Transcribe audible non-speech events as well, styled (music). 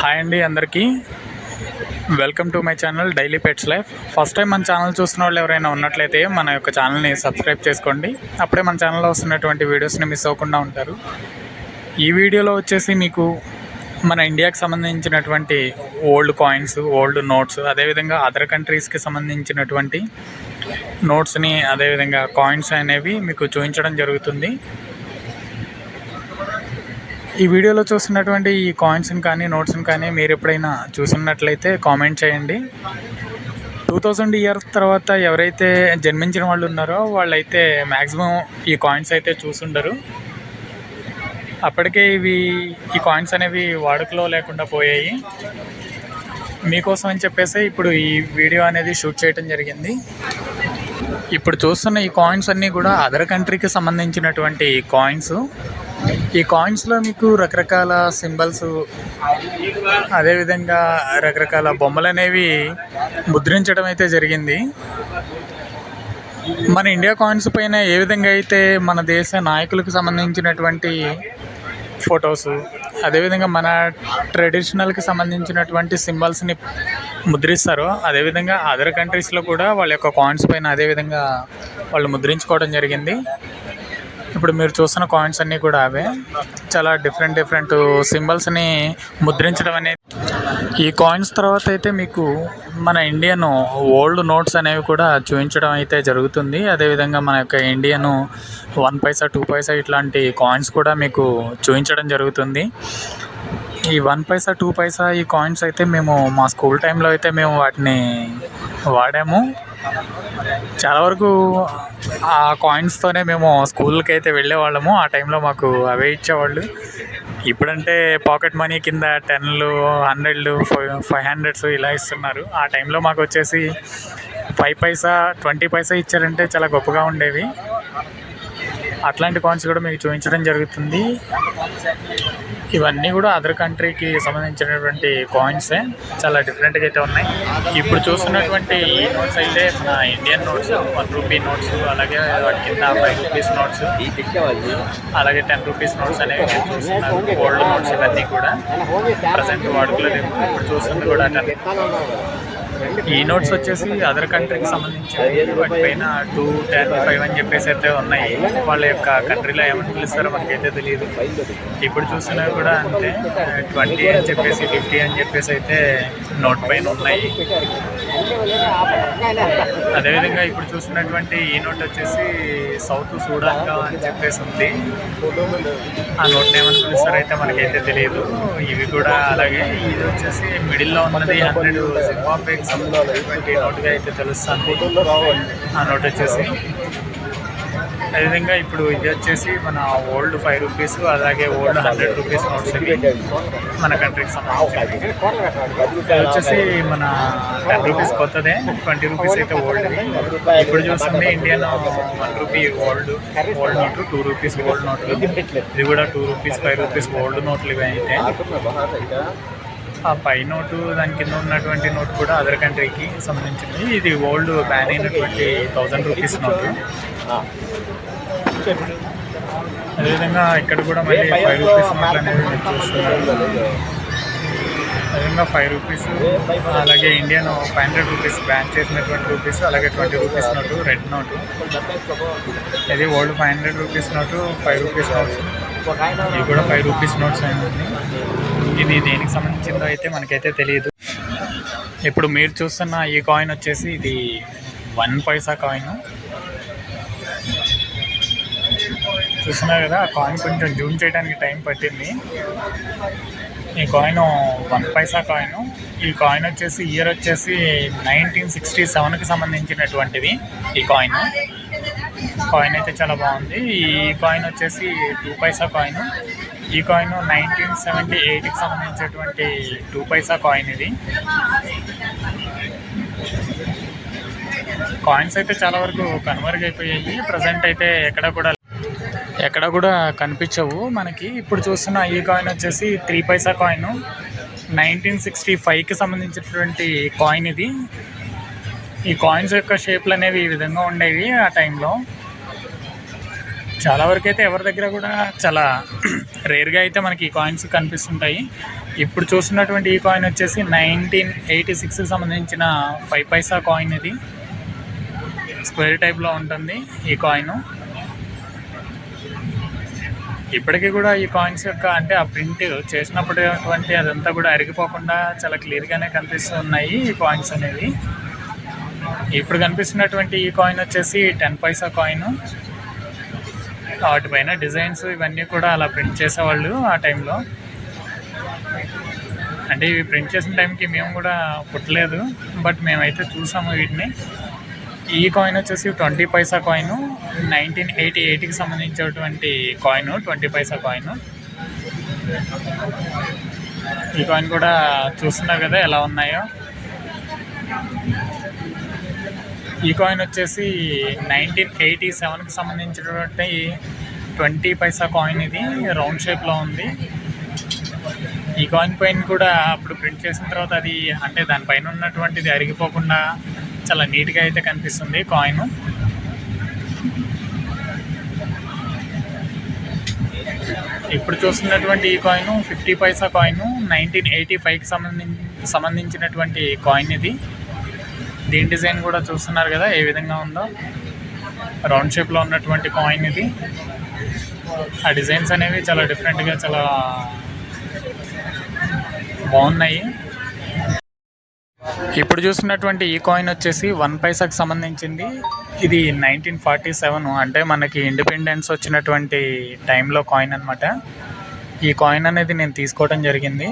Hi అండి అందరికీ. Welcome to my channel daily pets life first time మన channel చూస్తున్న వాళ్ళు ఎవరైనా ఉన్నట్లయితే మన యొక్క ఛానల్ని సబ్స్క్రైబ్ చేసుకోండి. అప్పుడే మన ఛానల్లో వస్తున్నటువంటి వీడియోస్ని మిస్ అవ్వకుండా ఉంటారు. ఈ వీడియోలో వచ్చేసి మీకు మన ఇండియాకి సంబంధించినటువంటి ఓల్డ్ కాయిన్స్ ఓల్డ్ నోట్స్ అదేవిధంగా అదర్ కంట్రీస్కి సంబంధించినటువంటి నోట్స్ని అదేవిధంగా కాయిన్స్ అనేవి మీకు చూపించడం జరుగుతుంది. ఈ వీడియోలో చూస్తున్నటువంటి ఈ కాయిన్స్ని కానీ నోట్స్ని కానీ మీరు ఎప్పుడైనా చూస్తున్నట్లయితే కామెంట్ చేయండి. టూ థౌజండ్ ఇయర్స్ తర్వాత ఎవరైతే జన్మించిన వాళ్ళు ఉన్నారో వాళ్ళైతే మ్యాక్సిమం ఈ కాయిన్స్ అయితే చూసుండరు. అప్పటికే ఇవి ఈ కాయిన్స్ అనేవి వాడుకలో లేకుండా పోయాయి. మీకోసం అని చెప్పేసి ఇప్పుడు ఈ వీడియో అనేది షూట్ చేయడం జరిగింది. ఇప్పుడు చూస్తున్న ఈ కాయిన్స్ అన్నీ కూడా అదర్ కంట్రీకి సంబంధించినటువంటి కాయిన్స్ ఈ కాయిన్స్లో మీకు రకరకాల సింబల్స్ అదేవిధంగా రకరకాల బొమ్మలు అనేవి ముద్రించడం అయితే జరిగింది. మన ఇండియా కాయిన్స్ పైన ఏ విధంగా అయితే మన దేశ నాయకులకు సంబంధించినటువంటి ఫొటోస్ అదేవిధంగా మన ట్రెడిషనల్కి సంబంధించినటువంటి సింబల్స్ని ముద్రిస్తారో అదేవిధంగా అదర్ కంట్రీస్లో కూడా వాళ్ళ యొక్క కాయిన్స్ పైన అదేవిధంగా వాళ్ళు ముద్రించుకోవడం జరిగింది. ఇప్పుడు మీరు చూస్తున్న కాయిన్స్ అన్నీ కూడా అవే. చాలా డిఫరెంట్ డిఫరెంట్ సింబల్స్ని ముద్రించడం అనేది. ఈ కాయిన్స్ తర్వాత అయితే మీకు మన ఇండియన్ ఓల్డ్ నోట్స్ అనేవి కూడా చూపించడం అయితే జరుగుతుంది. అదేవిధంగా మన యొక్క Indian one paisa two paisa ఇట్లాంటి కాయిన్స్ కూడా మీకు చూపించడం జరుగుతుంది. ఈ వన్ పైసా టూ పైసా ఈ కాయిన్స్ అయితే మేము మా స్కూల్ టైంలో అయితే మేము వాటిని వాడాము. చాలా వరకు ఆ కాయిన్స్తోనే మేము స్కూల్కి అయితే వెళ్ళేవాళ్ళము. ఆ టైంలో మాకు అవే ఇచ్చేవాళ్ళు. ఇప్పుడంటే పాకెట్ మనీ కింద టెన్లు హండ్రెడ్లు ఫైవ్ ఫైవ్ హండ్రెడ్స్ ఇలా ఇస్తున్నారు. ఆ టైంలో మాకు వచ్చేసి ఫైవ్ పైసా ట్వంటీ పైసా ఇచ్చారంటే చాలా గొప్పగా ఉండేవి. అట్లాంటి కాయిన్స్ కూడా మీకు చూపించడం జరుగుతుంది. ఇవన్నీ కూడా అదర్ కంట్రీకి సంబంధించినటువంటి కాయిన్సే చాలా డిఫరెంట్గా అయితే ఉన్నాయి. ఇప్పుడు చూస్తున్నటువంటి ఈ నోట్స్ అయితే మన Indian notes one rupee notes అలాగే వాటి కింద ఫైవ్ రూపీస్ నోట్స్ అలాగే టెన్ రూపీస్ నోట్స్ అనేవి నేను చూస్తున్నాను గోల్డ్ నోట్స్ ఇవన్నీ కూడా ప్రజెంట్ వాడుకలో ఇప్పుడు చూస్తుంది కూడా టెన్ ఈ నోట్స్ వచ్చేసి అదర్ కంట్రీకి సంబంధించి వాటిపైన టూ టెన్ ఫైవ్ అని చెప్పేసి అయితే ఉన్నాయి. వాళ్ళ యొక్క కంట్రీలో ఏమని పిలుస్తారో మనకైతే తెలియదు. ఇప్పుడు చూసినా కూడా అంతే. ట్వంటీ అని చెప్పేసి ఫిఫ్టీ అని చెప్పేసి అయితే నోట్ పైన ఉన్నాయి. అదేవిధంగా ఇప్పుడు చూసినటువంటి ఈ నోట్ వచ్చేసి సౌత్ సూడాన్గా అని చెప్పేసి ఉంది. ఆ నోట్ని ఏమని పిలుస్తారో అయితే మనకైతే తెలియదు. ఇవి కూడా అలాగే ఇది వచ్చేసి మిడిల్లో ఉన్నది. హండ్రెడ్ జింబాబ్వేకి సంబంధించినటువంటి నోట్గా అయితే తెలుస్తుంది. ఆ నోట్ వచ్చేసి అదేవిధంగా ఇప్పుడు ఇది వచ్చేసి మన ఓల్డ్ ఫైవ్ రూపీస్ అలాగే ఓల్డ్ హండ్రెడ్ రూపీస్ నోట్స్ ఇవి మన కంట్రీకి సంబంధించి ఇది వచ్చేసి మన టెన్ రూపీస్ కొత్తదే ట్వంటీ రూపీస్ అయితే ఓల్డ్ ఇప్పుడు చూస్తుంది Indian one rupee old old నోట్లు టూ రూపీస్ ఓల్డ్ నోట్లు ఇది కూడా two rupees five rupees old నోట్లు ఇవి అయితే. ఆ పై నోటు దాని కింద ఉన్నటువంటి నోట్ కూడా అదర్ కంట్రీకి సంబంధించింది ఇది ఓల్డ్ బ్యాన్ అయినటువంటి థౌజండ్ రూపీస్ నోటు. అదేవిధంగా ఇక్కడ కూడా మళ్ళీ ఫైవ్ రూపీస్ నోట్లు మీరు చూస్తున్నారు. అదేవిధంగా ఫైవ్ రూపీస్ అలాగే Indian five hundred rupees ban చేసినటువంటి రూపీస్ అలాగే twenty rupees note red note. ఇది old five hundred rupees note five rupees notes. ఇవి కూడా ఫైవ్ రూపీస్ నోట్స్ అయి ఉంది ఇది దేనికి సంబంధించిందో అయితే మనకైతే తెలియదు. ఇప్పుడు మీరు చూస్తున్న ఈ కాయిన్ వచ్చేసి ఇది వన్ పైసా కాయిన్ చూసినా కదా ఆ కాయిన్ కొంచెం జూమ్ చేయడానికి టైం పట్టింది. ఈ కాయిన్ వన్ పైసా కాయిన్ ఈ కాయిన్ వచ్చేసి ఇయర్ వచ్చేసి నైన్టీన్ సిక్స్టీ సెవెన్కి సంబంధించినటువంటిది ఈ కాయిన్ కాయిన్ అయితే చాలా బాగుంది. ఈ కాయిన్ వచ్చేసి టూ పైసా కాయిన్ ఈ కాయిన్ నైన్టీన్ సెవెంటీ ఎయిట్కి సంబంధించినటువంటి టూ పైసా కాయిన్ ఇది. కాయిన్స్ అయితే చాలా వరకు కనుమరుగైపోయాయి. ప్రజెంట్ అయితే ఎక్కడ కూడా ఎక్కడ కూడా కనిపించవు మనకి. ఇప్పుడు చూస్తున్న ఈ కాయిన్ వచ్చేసి three paisa coin nineteen sixty ఫైవ్కి సంబంధించినటువంటి కాయిన్ ఇది. ఈ కాయిన్స్ యొక్క షేప్లు అనేవి ఈ విధంగా ఉండేవి ఆ టైంలో చాలా వరకు అయితే ఎవరి దగ్గర కూడా చాలా (clears throat) రేర్గా అయితే మనకి ఈ కాయిన్స్ కనిపిస్తుంటాయి. ఇప్పుడు చూస్తున్నటువంటి ఈ కాయిన్ వచ్చేసి నైన్టీన్ ఎయిటీ సిక్స్కి సంబంధించిన ఫైవ్ పైసా కాయిన్ ఇది. స్క్వేర్ టైప్లో ఉంటుంది ఈ కాయిన్ ఇప్పటికీ కూడా ఈ కాయిన్స్ యొక్క అంటే ఆ ప్రింట్ చేసినప్పుడు అటువంటి అదంతా కూడా అరిగిపోకుండా చాలా క్లియర్గానే కనిపిస్తూ ఉన్నాయి ఈ కాయిన్స్ అనేవి. ఇప్పుడు కనిపిస్తున్నటువంటి ఈ కాయిన్ వచ్చేసి టెన్ పైసా కాయిన్ వాటిపైన డిజైన్స్ ఇవన్నీ కూడా అలా ప్రింట్ చేసేవాళ్ళు ఆ టైంలో అంటే ఇవి ప్రింట్ చేసిన టైంకి మేము కూడా పుట్టలేదు బట్ మేమైతే చూసాము వీటిని. ఈ కాయిన్ వచ్చేసి twenty paisa coin nineteen eighty ఎయిట్కి సంబంధించినటువంటి కాయిన్ ట్వంటీ పైసా కాయిన్ ఈ కాయిన్ కూడా చూస్తున్నారు కదా ఎలా ఉన్నాయో. ఈ కాయిన్ వచ్చేసి నైన్టీన్ ఎయిటీ సెవెన్కి సంబంధించినటువంటి ట్వంటీ పైసా కాయిన్ ఇది రౌండ్ షేప్లో ఉంది. ఈ కాయిన్ పైన కూడా అప్పుడు ప్రింట్ చేసిన తర్వాత అది అంటే దానిపైన ఉన్నటువంటిది అరిగిపోకుండా చాలా నీట్గా అయితే కనిపిస్తుంది కాయిన్ ఇప్పుడు చూస్తున్నటువంటి ఈ coin fifty paisa coin nineteen eighty ఫైవ్కి సంబంధించి సంబంధించినటువంటి కాయిన్ ఇది. దీని డిజైన్ కూడా చూస్తున్నారు కదా ఏ విధంగా ఉందో. రౌండ్ షేప్లో ఉన్నటువంటి కాయిన్ ఇది. ఆ డిజైన్స్ అనేవి చాలా డిఫరెంట్గా చాలా బాగున్నాయి. ఇప్పుడు చూస్తున్నటువంటి ఈ కాయిన్ వచ్చేసి వన్ పైసాకి సంబంధించింది. ఇది నైన్టీన్ ఫార్టీ సెవెన్ అంటే మనకి ఇండిపెండెన్స్ వచ్చినటువంటి టైంలో కాయిన్ అనమాట ఈ కాయిన్ అనేది నేను తీసుకోవడం జరిగింది.